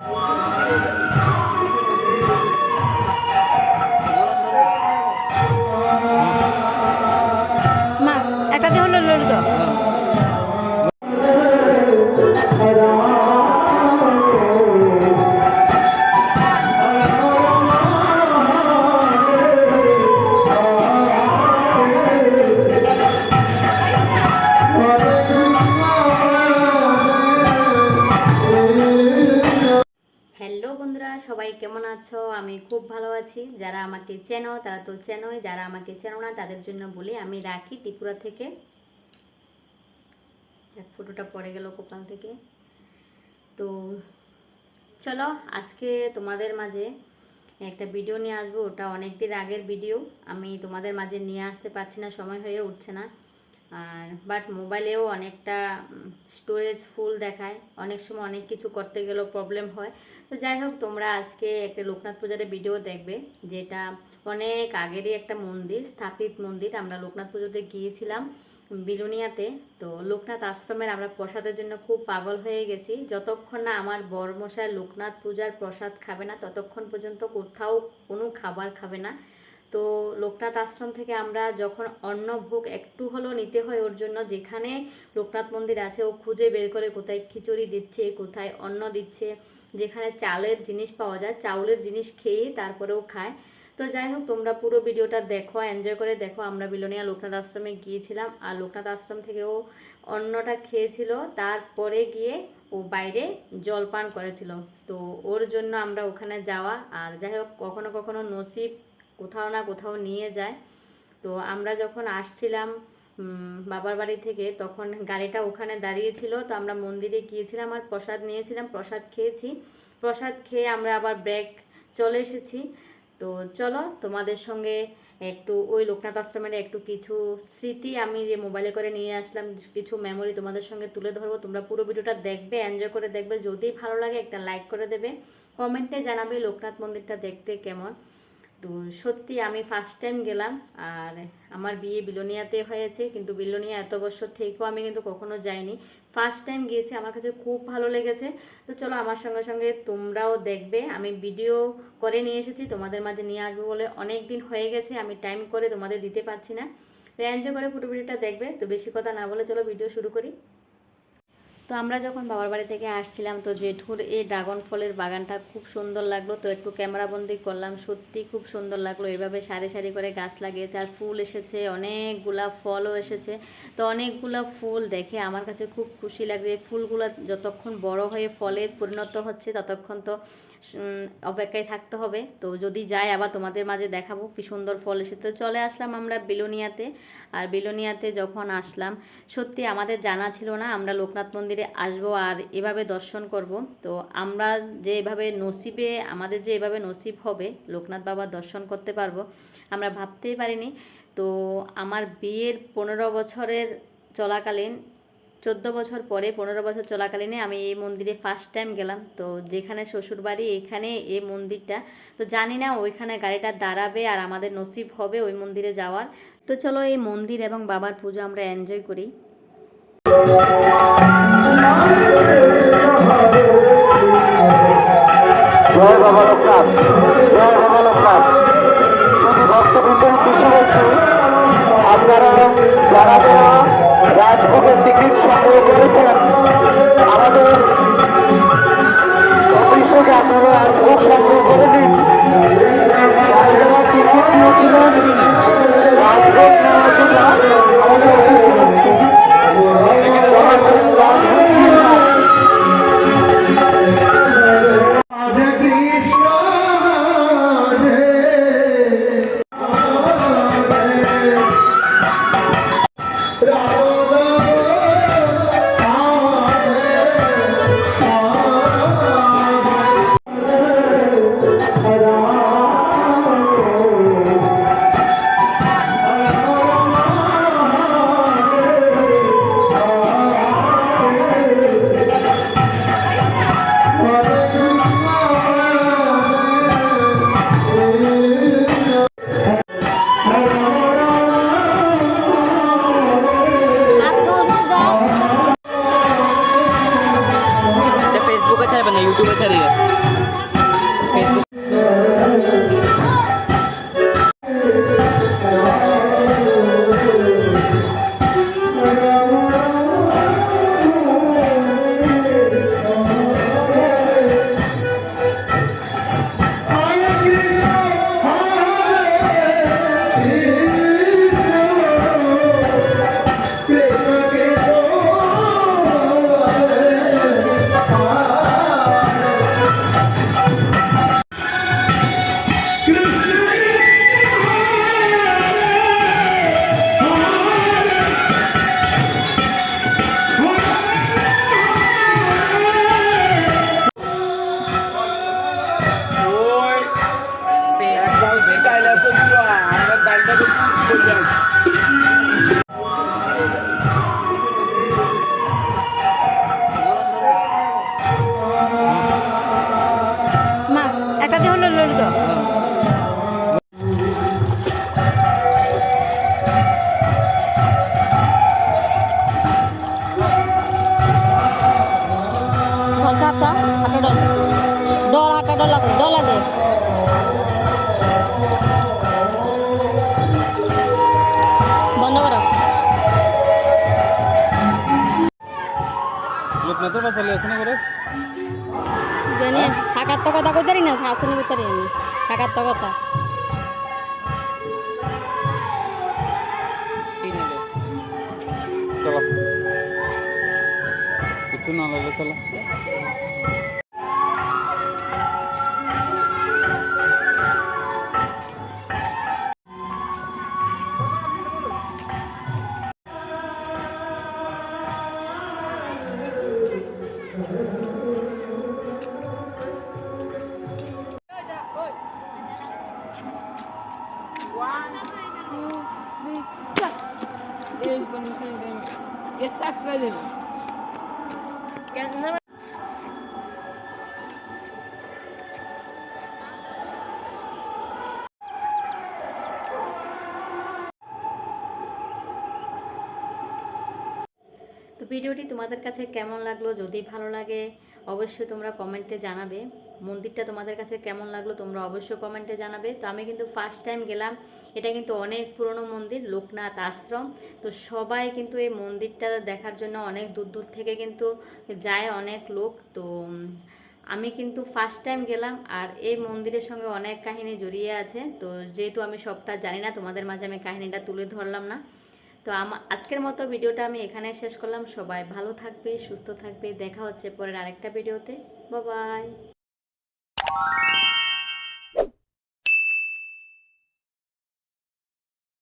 Wow. Hello বন্ধুরা, সবাই কেমন আছো? আমি খুব ভালো আছি। যারা আমাকে চেনো, তারা তো চেনোই। যারা আমাকে চেনো না, তাদের জন্য বলি, আমি রাখি ত্রিপুরা থেকে। এক ফটোটা পড়ে গেল কপাল থেকে। তো চলো, আজকে তোমাদের মাঝে একটা ভিডিও নিয়ে আসব। ওটা অনেক দিন আগের ভিডিও আমি তোমাদের মাঝে নিয়ে আসতে পারছি না, সময় হয়ে উঠছে না। আর বাট মোবাইলেও অনেকটা স্টোরেজ ফুল দেখায়। অনেক সময় অনেক কিছু করতে গেলেও প্রবলেম হয়। তো যাই হোক, তোমরা আজকে একটা লোকনাথ পূজারের ভিডিও দেখবে, যেটা অনেক আগেরই একটা মন্দির, স্থাপিত মন্দির। আমরা লোকনাথ পুজোতে গিয়েছিলাম বিলুনিয়াতে। তো লোকনাথ আশ্রমের আমরা প্রসাদের জন্য খুব পাগল হয়ে গেছি। যতক্ষণ না আমার বরমশাই লোকনাথ পূজার প্রসাদ খাবে না, ততক্ষণ পর্যন্ত কোথাও কোনো খাবার খাবে না। তো লোকনাথ আশ্রম থেকে আমরা যখন অন্ন ভোগ একটু হলেও নিতে হয় ওর জন্য, যেখানে লোকনাথ মন্দির আছে, ও খুঁজে বের করে কোথায় খিচুড়ি দিচ্ছে, কোথায় অন্ন দিচ্ছে, যেখানে চালের জিনিস পাওয়া যায়, চাউলের জিনিস খেয়ে তারপরেও খায়। তো যাই হোক, তোমরা পুরো ভিডিওটা দেখো এনজয় করে দেখো। আমরা বিলোনিয়া লোকনাথ আশ্রমে গিয়েছিলাম আর লোকনাথ আশ্রম থেকে ও অন্নটা খেয়েছিল। তারপরে গিয়ে ও বাইরে জলপান করেছিল। তো ওর জন্য আমরা ওখানে যাওয়া আর যাই হোক, কখনো কখনো নসিব কোথাও না কোথাও নিয়ে যায়। তো আমরা যখন আসছিলাম বাবার বাড়ি থেকে, তখন গাড়িটা ওখানে দাঁড়িয়েছিল তো আমরা মন্দিরে গিয়েছিলাম আর প্রসাদ নিয়েছিলাম, প্রসাদ খেয়েছি। প্রসাদ খেয়ে আমরা আবার ব্রেক চলে এসেছি। তো চলো, তোমাদের সঙ্গে একটু, ওই লোকনাথ আশ্রমের একটু কিছু স্মৃতি আমি যে মোবাইলে করে নিয়ে আসলাম, কিছু মেমোরি তোমাদের সঙ্গে তুলে ধরবো। তোমরা পুরো ভিডিওটা দেখবে এনজয় করে দেখবে। যদি ভালো লাগে একটা লাইক করে দেবে। কমেন্টে জানাবে লোকনাথ মন্দিরটা দেখতে কেমন। তো সত্যি আমি ফার্স্ট টাইম গেলাম, আর আমার বিয়ে বিলোনিয়াতে হয়েছে, কিন্তু বিলোনিয়া এত বছর থেকেও আমি কিন্তু কখনো যাইনি। ফার্স্ট টাইম গিয়েছি, আমার কাছে খুব ভালো লেগেছে। তো চলো আমার সঙ্গে সঙ্গে তোমরাও দেখবে, আমি ভিডিও করে নিয়ে এসেছি, তোমাদের মাঝে নিয়ে আসব বলে অনেক দিন হয়ে গেছে, আমি টাইম করে তোমাদের দিতে পারছি না। তো এনজয় করে পুরো ভিডিওটা দেখবে, তো বেশি কথা না বলে চলো ভিডিও শুরু করি। তো আমরা যখন বাবার বাড়ি থেকে আসছিলাম, তো জেঠুর এই ড্রাগন ফলের বাগানটা খুব সুন্দর লাগল। তো একটু ক্যামেরাবন্দি করলাম, সত্যি খুব সুন্দর লাগল। এভাবে সারি সারি করে গাছ লাগিয়েছে আর ফুল এসেছে, অনেকগুলা ফলও এসেছে। তো অনেকগুলা ফুল দেখে আমার কাছে খুব খুশি লাগছে। ফুলগুলো যতক্ষণ বড় হয়ে ফলে পরিণত হচ্ছে, ততক্ষণ তো অপেক্ষায় থাকতে হবে। তো যদি যাই, আবার তোমাদের মাঝে দেখাবো কি সুন্দর ফল এসে তো চলে আসলাম আমরা বিলোনিয়াতে। আর বিলোনিয়াতে যখন আসলাম, সত্যি আমাদের জানা ছিল না আমরা লোকনাথ মন্দিরে আসব আর এভাবে দর্শন করব। তো আমরা যে এভাবে নসিবে, আমাদের যে এভাবে নসিব হবে, লোকনাথ বাবার দর্শন করতে পারব, আমরা ভাবতেই পারিনি। তো আমার বিয়ের পনেরো বছরের চলাকালীন চোদ্দ বছর পরে, পনেরো বছর চলাকালীনে আমি এই মন্দিরে ফার্স্ট টাইম গেলাম। তো যেখানে শ্বশুরবাড়ি, এখানে এই মন্দিরটা। তো জানি না ওইখানে গাড়িটা দাঁড়াবে আর আমাদের নসিব হবে ওই মন্দিরে যাওয়ার। তো চলো এই মন্দির এবং বাবার পুজো আমরা এনজয় করি। জয় বাবা জয় বাবা Obrigado. বা চলে আসে না করে জানি থাকার তো কথা কইতারি না আসেনি কইতারি আমি। থাকার তো কথা। চলো। কিছু না লাগলে চলো। তো ভিডিওটি তোমাদের কাছে কেমন লাগল? যদি ভালো লাগে, অবশ্যই তোমরা কমেন্টে জানাবে। মন্দিরটা তোমাদের কাছে কেমন লাগল, তোমরা অবশ্যই কমেন্টে জানাবে। তো আমি কিন্তু ফার্স্ট টাইম গেলাম। এটা কিন্তু অনেক পুরনো মন্দির, লোকনাথ আশ্রম। তো সবাই কিন্তু এই মন্দিরটা দেখার জন্য অনেক দূর দূর থেকে কিন্তু যায় অনেক লোক। তো আমি কিন্তু ফার্স্ট টাইম গেলাম আর এই মন্দিরের সঙ্গে অনেক কাহিনী জড়িয়ে আছে। তো যেহেতু আমি সবটা জানি না, তোমাদের মাঝে আমি কাহিনীটা তুলে ধরলাম না। তো আমা, আজকের মতো ভিডিওটা আমি এখানে শেষ করলাম। সবাই ভালো থাকবে, সুস্থ থাকবে। দেখা হচ্ছে পরের আরেকটা ভিডিওতে। বাই